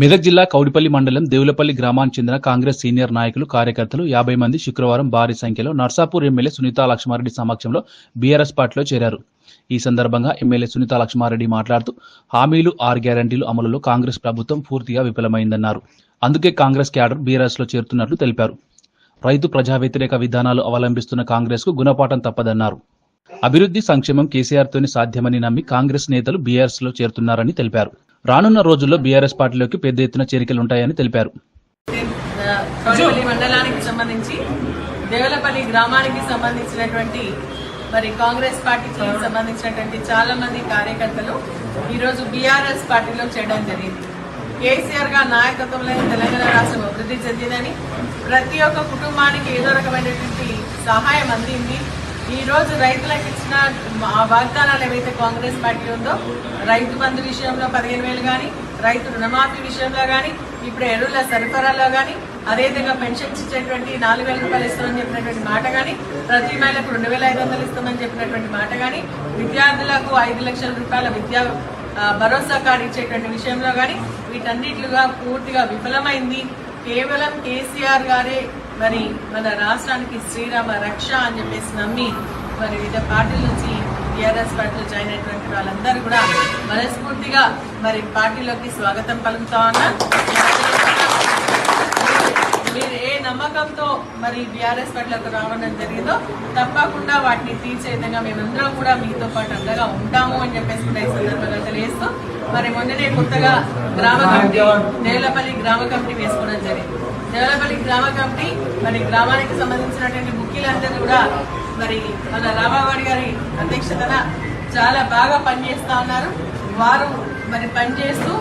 మెదక్ జిల్లా కౌడిపల్లి మండలం దేవులపల్లి గ్రామానికి చెందిన కాంగ్రెస్ సీనియర్ నాయకులు కార్యకర్తలు యాభై మంది శుక్రవారం భారీ సంఖ్యలో నర్సాపూర్ ఎమ్మెల్యే సునీతా లక్ష్మారెడ్డి సమక్షంలో బీఆర్ఎస్ పార్టీలో చేరారు. ఈ సందర్భంగా ఎమ్మెల్యే సునీతా లక్ష్మారెడ్డి మాట్లాడుతూ హామీలు ఆరు గ్యారంటీలు అమలులో కాంగ్రెస్ ప్రభుత్వం పూర్తిగా విఫలమైందన్నారు. అందుకే కాంగ్రెస్ క్యాడర్ బీఆర్ఎస్లో చేరుతున్నట్లు తెలిపారు. రైతు ప్రజా వ్యతిరేక విధానాలు అవలంబిస్తున్న కాంగ్రెస్కు గుణపాఠం తప్పదన్నారు. అభివృద్ధి సంక్షేమం కేసీఆర్ తోనే సాధ్యమని నమ్మి కాంగ్రెస్ నేతలు బీఆర్ఎస్లో చేరుతున్నారని తెలిపారు. రానున్న రోజుల్లో బీఆర్ఎస్ పార్టీలోకి పెద్ద ఎత్తున చేరికలుంటాయని తెలిపారు. మండలానికి సంబంధించి దేవలపల్లి గ్రామానికి సంబంధించినటువంటి మరి కాంగ్రెస్ పార్టీకి సంబంధించినటువంటి చాలా మంది కార్యకర్తలు ఈరోజు బీఆర్ఎస్ పార్టీలో చేయడం జరిగింది. కేసీఆర్గా నాయకత్వంలో తెలంగాణ రాష్ట్రం అభివృద్ధి చెందిందని ప్రతి ఒక్క కుటుంబానికి ఏదో రకమైనటువంటి సహాయం అందింది. ఈ రోజు రైతులకు ఇచ్చిన వాగ్దానాలు ఏవైతే కాంగ్రెస్ పార్టీ ఉందో రైతు బంధు విషయంలో పదిహేను వేలు కానీ రైతు రుణమాఫీ విషయంలో కానీ ఇప్పుడు ఎరువుల సరఫరాలో కానీ అదేవిధంగా పెన్షన్స్ ఇచ్చేటువంటి నాలుగు వేల రూపాయలు ఇస్తామని చెప్పినటువంటి మాట కానీ ప్రతి మహిళకు రెండు వేల ఐదు వందలు ఇస్తామని చెప్పినటువంటి మాట కానీ విద్యార్థులకు ఐదు లక్షల రూపాయల విద్యా భరోసా కార్డు ఇచ్చేటువంటి విషయంలో కానీ వీటన్నిటిగా పూర్తిగా విఫలమైంది. కేవలం కేసీఆర్ గారే మరి మన రాష్ట్రానికి శ్రీరామ రక్ష అని చెప్పేసి నమ్మి మరి వివిధ పార్టీల నుంచి టీఆర్ఎస్ పార్టీలో జాయిన్ అయినటువంటి వాళ్ళందరూ కూడా మనస్ఫూర్తిగా మరి పార్టీలోకి స్వాగతం పలుకుతా ఉన్నా. మీరు ఏ నమ్మకంతో మరి బీఆర్ఎస్ పార్టీలోకి రావడం జరిగిందో తప్పకుండా వాటిని తీర్చే విధంగా మేమందరం కూడా మీతో పాటు అండగా ఉంటాము అని చెప్పేసి కూడా ఈ సందర్భంగా తెలియజేస్తూ మరి మొన్ననే కొత్తగా గ్రామ కమిటీ నేలపల్లి గ్రామ కమిటీ వేసుకోవడం జరిగింది. దేవలపల్లి గ్రామ కమిటీ మరి గ్రామానికి సంబంధించినటువంటి ముఖ్యులందరూ కూడా మరి మన రామావాడి గారి అధ్యక్షతన చాలా బాగా పనిచేస్తా ఉన్నారు. వారు మరి పనిచేస్తూ